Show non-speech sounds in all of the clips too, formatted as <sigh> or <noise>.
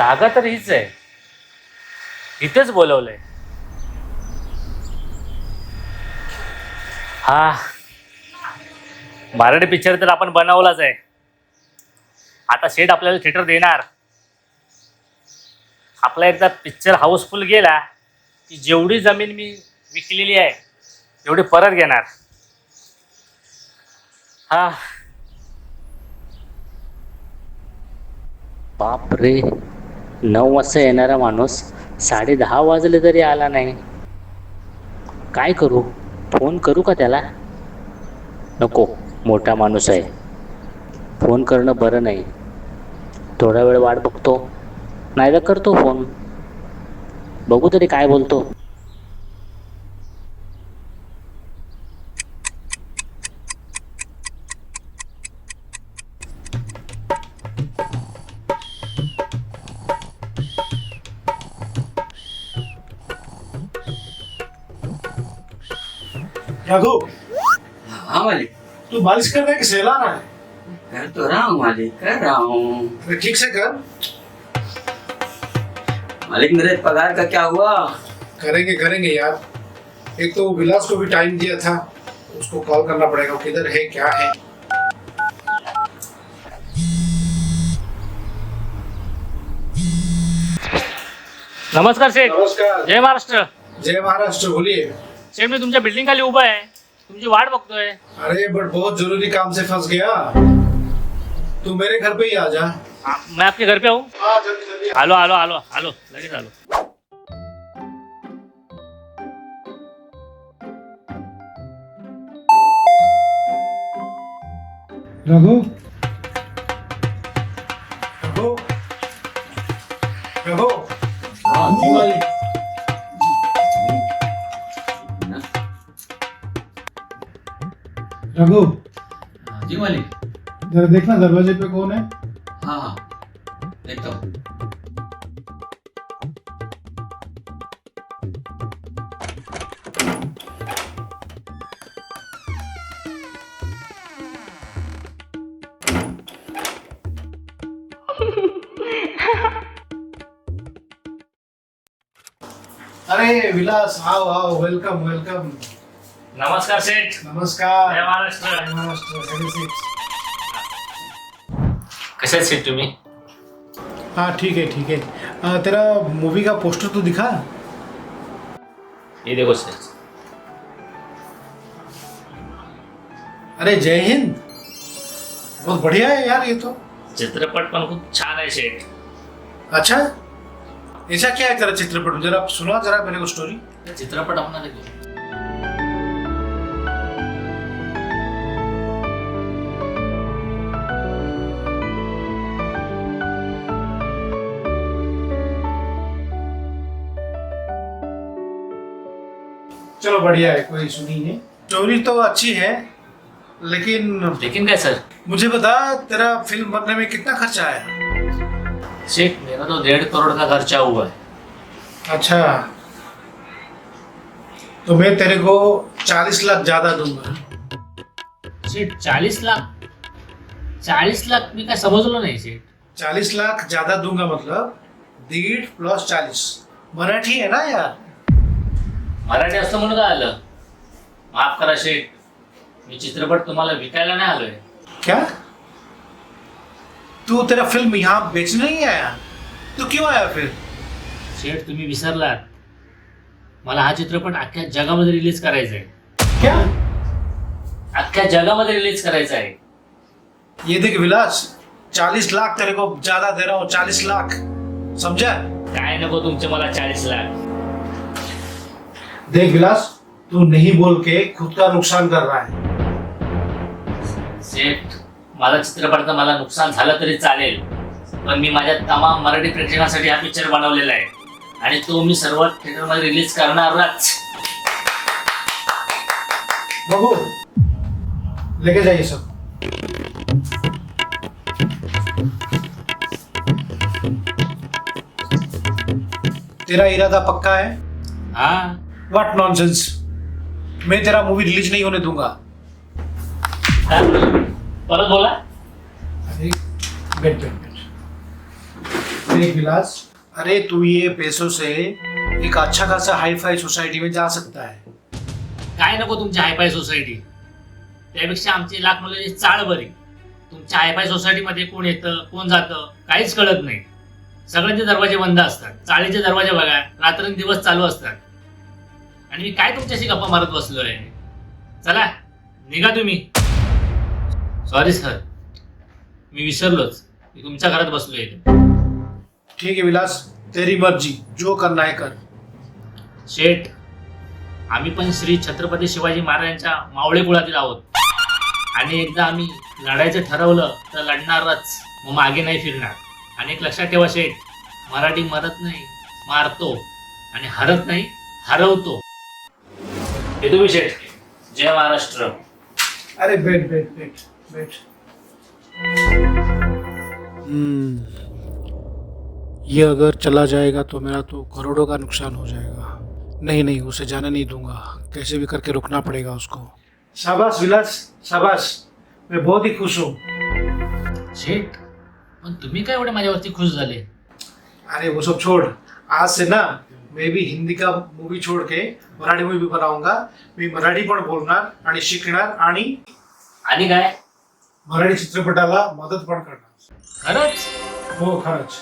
जागा तर हीच आहे. इथेच बोलवलंय. हा. मराठी पिक्चर तर आपण बनवलाच आहे. आता शेट आपल्याला थिएटर देणार. आपला एकदा पिक्चर हाऊसफुल गेला की जेवढी जमीन मी विकलेली आहे तेवढी परत घेणार. हा. बाप रे नऊ वाजता येणारा माणूस साडे दहा वाजले तरी आला नाही. काय करू? फोन करू का त्याला? नको मोठा माणूस आहे. फोन करणं बरं नाही. थोडा वेळ वाट बघतो. नाही तर करतो फोन. बघू तरी काय बोलतो. रघु। हाँ मालिक। तू बारिश कर रहा है कि सहला रहा है कर तो रहा हूँ मालिक कर रहा हूँ। ठीक से कर। मालिक मेरे पगार का क्या हुआ? करेंगे करेंगे यार। एक तो विलास को भी टाइम दिया था। उसको कॉल करना पड़ेगा किधर है क्या है? नमस्कार शेठ नमस्कार। जय महाराष्ट्र। जय महाराष्ट्र बोलिए। शेठ मी तुमच्या बिल्डिंग खाली उभा आहे तुमची वाट बघतोय अरे बट बहुत ज़रूरी काम से फंस गया। तू मेरे घर पे ही आ जा। आ, मैं आपके घर पे हूँ हाँ जल्दी जल्दी आलो आलो आलो आलो लगेच आलो रघु? रघु? रघु? हाँ जी मालिक। रघु। हाँ जी मालिक। जरा देखना दरवाजे पे कौन है। हाँ हाँ। देखता हूँ। अरे विलास आओ आओ वेलकम वेलकम नमस्कार शेठ नमस्कार। जय महाराष्ट्र। जय महाराष्ट्र a seat. कसे आहेत शेठ तुम्ही? हाँ ठीक है ठीक है। आ, तेरा मूवी का पोस्टर तो दिखा? हे देखो शेठ अरे जय हिंद। बहुत बढ़िया है यार ये तो। चित्रपट पण खूप छान आहे शेठ अच्छा? ऐसा क्या है तेरा चित्रपट? जरा सुना जरा मेरे को स्टोरी चित्रपट अपना घेऊ चलो बढ़िया है कोई सुनी नहीं स्टोरी तो अच्छी है लेकिन लेकिन काय सर? मुझे बता तेरा फ़िल्म बनने में कितना खर्चा आया? शेठ मेरा तो डेढ़ करोड़ का खर्चा हुआ है। अच्छा। तो मैं तेरे को चालीस लाख ज़्यादा दूँगा। शेठ चाळीस लाख? चाळीस लाख मी काय समजलो नाही शेठ चालीस लाख ज़्यादा दूँगा मतलब दीड प्लस चालीस। मराठी है ना यार? मराठी असतं म्हणून काय आलं? माफ करा शेठ. मी चित्रपट तुम्हाला विकायला नाही आलोय. क्या? तू तेरा फिल्म यहाँ बेचने नहीं आया? तू क्यों आया फिर? शेठ तुम्ही विसरलात. मला हा चित्रपट अख्ख्या जगामध्ये रिलीज करायचा आहे. क्या? अख्ख्या जगामध्ये रिलीज करायचा आहे. ये देख विलास चालीस लाख तेरे को ज्यादा दे रहा हूँ चालीस लाख. समझा? काय नको तुमचे मला चाळीस लाख. देख विलास तू नहीं बोल के खुद का नुकसान कर रहा है। शेठ माझा चित्रपटाचं मला नुकसान झालं तरी चालेल पण मी माझ्या तमाम मराठी प्रेक्षकांसाठी हा पिक्चर बनवलेला आहे. आणि तो मी सर्व थिएटरमध्ये रिलीज करणारच. बबू लेके जाइए सब तेरा इरादा पक्का है हा? व्हाट नॉनसेंस मैं तेरा मूवी रिलीज नहीं होने दूंगा। काय बोलला? परत बोला। अरे वेट वेट वेट देख विलास अरे तू ये पैसों से एक अच्छा खासा हाई फाई सोसाइटी में जा सकता है। काय नको तुमची हायफाय सोसायटी त्यापेक्षा आमची लाख मुलाची चाळ बरी. तुमच्या हायफाय सोसायटीमध्ये कोण येतं कोण जातं काहीच कळत नाही. सगळ्यांचे दरवाजे बंद असतात. चाळीचे दरवाजे बघा. रात्रंदिवस चालू असतात. आणि मी काय तुमच्याशी गप्पा मारत बसलोय? चला निघा तुम्ही. सॉरी सर मी विसरलोच. मी तुमच्या घरात बसलोय ठीक है विलास. तेरी मर्जी. जो करना है कर. शेठ आम्ही पण श्री छत्रपती शिवाजी महाराजांच्या मावळे कुळातील आहोत. आणि एकदा आम्ही लढायचं ठरवलं तर लढणारच. मग मागे नाही फिरणार. आणि एक लक्षात ठेवा शेठ. मराठी मरत नाही मारतो. आणि हरत नाही हरवतो. हे तुम्ही शेठ जय महाराष्ट्र. अरे बैठ बैठ बैठ बैठ हम्म. ये अगर चला जाएगा तो मेरा तो करोड़ों का नुकसान हो जाएगा। नहीं नहीं उसे जाने नहीं दूंगा। कैसे भी करके रुकना पड़ेगा उसको। शाबाश विलास शाबाश। मैं बहुत ही खुश हूँ। शेठ पण तुम्ही काय एवढे माझ्यावरती खुश झाले? अरे वो सब छोड़। आज से ना मैं भी हिंदी का मूवी छोड़ के मराठी मूवी बनाऊंगा मी मराठी पण बोलणार आणि शिकणार आणि आणि काय? मराठी चित्रपटाला मदत पण करणार। खरंच? हो खरंच.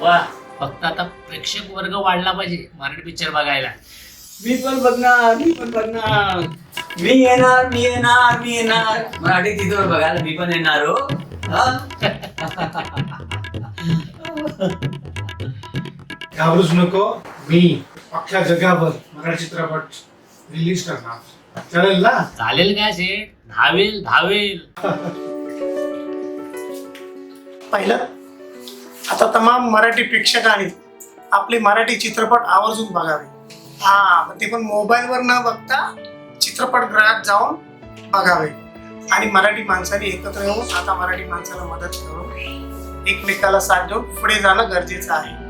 वा फक्त आता प्रेक्षक वर्ग वाढला पाहिजे मराठी पिक्चर बघायला. मी पण बघणार मी पण बघणार. मी येणार मी येणार मी येणार. मराठी चित्रपट बघायला मी पण येणार हो. हा? <laughs> घाबरूच नको. मी अख्ख्या जगावर मराठी चित्रपट रिलीज करणार. चालेल ना? चालेल काय शेठ धावेल धावेल. पाहिलं? आता तमाम मराठी प्रेक्षकांनी आपले मराठी चित्रपट आवर्जून बघावे. हा मग ते पण मोबाईलवर न बघता चित्रपटगृहात जाऊन बघावे. आणि मराठी माणसाने एकत्र येऊन आता मराठी माणसाला मदत करून एकमेकाला साथ देऊन पुढे जाणं गरजेचं आहे.